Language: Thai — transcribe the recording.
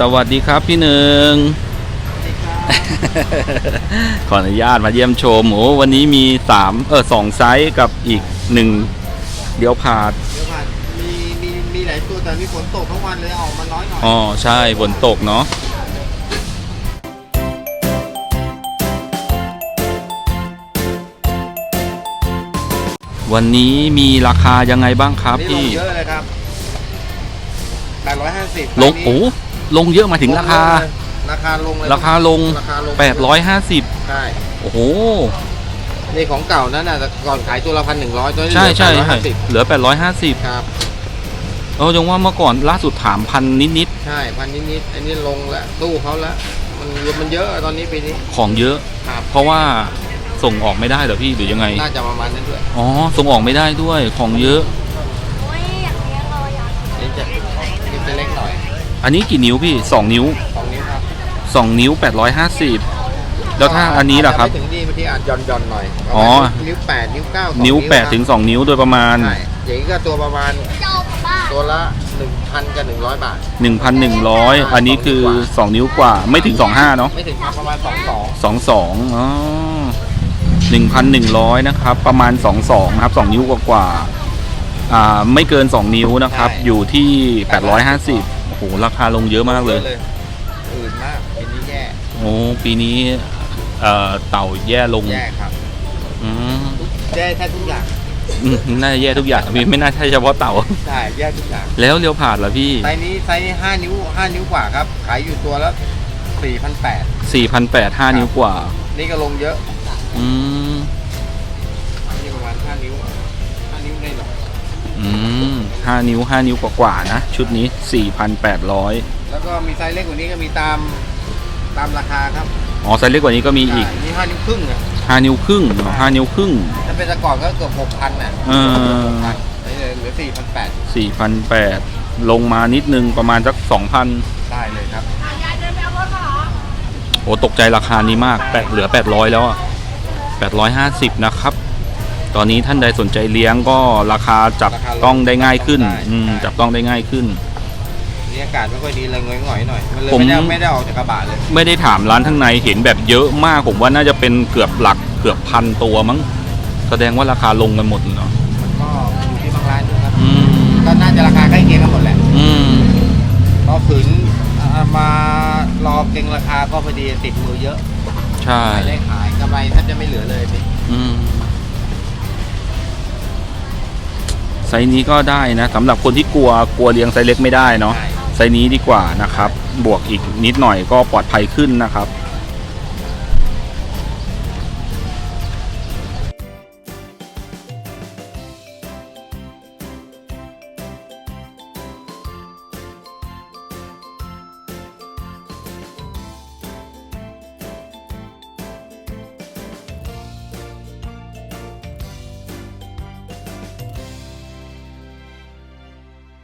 สวัสดีครับพี่หนึ่ง ขออนุญาตมาเยี่ยมชมโอ้วันนี้มีสามเออสองไซส์กับอีกหนึ่งเดี๋ยวผาด เดี๋ยวก่อนมีมีมีหลายตัวแต่มีฝนตกทั้งวันเลยออกมาน้อยหน่อยอ๋อ ใช่ฝนตกเนาะวันนี้มีราคายังไงบ้างครับนี่ลพี่งเยอะเลยครับแปดร้อยห้าสิบลงโอ้ ลงเยอะมาถึงราคา ราคาลงเลยราคาลง ราคาลง850 ใช่โอ้โห นี่ของเก่านั่นน่ะแต่ก่อนขายตัวละพันหนึ่งร้อยตัวนี้ใช่ใช่เหลือใช่850เหลือ 850ครับ เออยังว่าเมื่อก่อนล่าสุดถามพันนิดใช่พันนิดๆอันนี้ลงแล้วตู้เขาแล้วมันมันเยอะตอนนี้ปีนี้ ๆของเยอะ ครับ เพราะว่าส่งออกไม่ได้เหรอพี่หรือยังไง น่าจะประมาณนั้นด้วยอ๋อ ส่งออกไม่ได้ด้วยของเยอะ โอ้ยอย่างเลี้ยงเราอยากนี่จะนี่จะเล็กหน่อย อันนี้กี่นิ้วพี่2นิ้วสองนิ้วครับ2นิ้ว850แล้วถ้าอันนี้ล่ะครับอาจจไม่ถึงนี่บางทีอาจหย่อนหย่อนๆหน่อยประอ๋มาอณนิ้วแปดนิ้วเก้าสองนิ้วครับ8ถึง2นิ้วโดยประมาณ ใช่อย่างนี้ก็ตัวประมาณเจ้าบ้าตัวละหนึ่งพันกับหนึ่งร้อยบาท 1,100 อันนี้คือ 2 นิ้วกว่าไม่ถึง 25 เนาะไม่ถึงครับประมาณสองสอง22อ๋อ1,100 นะครับ ประมาณ 22นะครับ 2 นิ้วกว่าๆอ่าไม่เกิน 2 นิ้วนะครับ อยู่ที่ 850โอ้โหราคาลงเยอะมากเลย อื่นมากปีนี้แย่โอ้ปีนี้เอ่อเต่าแย่ลงแย่ครับอืมแย่แทบทุกอย่างอืมน่าจะแย่ทุกอย่างพี่ไม่น่าใช่เฉพาะเต่า ใช่แย่ทุกอย่างแล้วเลี้ยวผ่านเหรอพี่ไซส์นี้ไซส์นี้ห้านิ้วห้านิ้วกว่าครับขายอยู่ตัวละสี่พันแปด4,800 5นิ้วกว่า นี่ก็ลงเยอะอืมนี่ประมาณห้านิ้วห้า 5 นิ้ว 5 นิ้วกว่าๆนะ ชุดนี้ 4,800 แล้วก็มีไซส์เล็กกว่านี้ก็มีตามตามราคาครับอ๋อไซส์เล็กกว่านี้ก็มีอีกใช่นี่ห้านิ้วครึ่งอะ5 นิ้วครึ่งอ๋อ5นิ้วครึ่ง ถ้าเป็นแต่ก่อนก็เกือบหกพันอะเออพันนี่เลยเหลือสี่พันแปด4,800 ลงมานิดนึงประมาณสัก 2,000 ได้เลยครับยายเดินไปเอารถเหรอโอ้ตกใจราคานี้มากแปดเหลือ 800 แล้วอะ850 นะครับ ตอนนี้ท่านใดสนใจเลี้ยงก็ราคาจับราคาลงต้องได้ง่ายขึ้น ได้อืมได้จับต้องได้ง่ายขึ้น นี่อากาศไม่ค่อยดีเลยเงยหงอยๆหน่อยมันเลยผม ไม่ได้ไม่ได้ออกจากกระบะเลยไม่ได้ถามร้านข้างในเห็นแบบเยอะมากผมว่าน่าจะเป็นเกือบหลักเกือบพันตัวมั้ง แสดงว่าราคาลงกันหมดเลยเนาะมันก็อยู่ที่บางร้านด้วยครับอืม ก็น่าจะราคาใกล้เคียงกันหมดแหละอืมพอขืนเอามารอเก็งราคาก็พอดีติดมือเยอะใช่ไม่ได้ขายกำไรแทบจะไม่เหลือเลยพี่อืม ไซส์นี้ก็ได้นะสำหรับคนที่กลัวกลัวเลี้ยงไซส์เล็กไม่ได้เนาะไซส์นี้ดีกว่านะครับ บวกอีกนิดหน่อยก็ปลอดภัยขึ้นนะครับ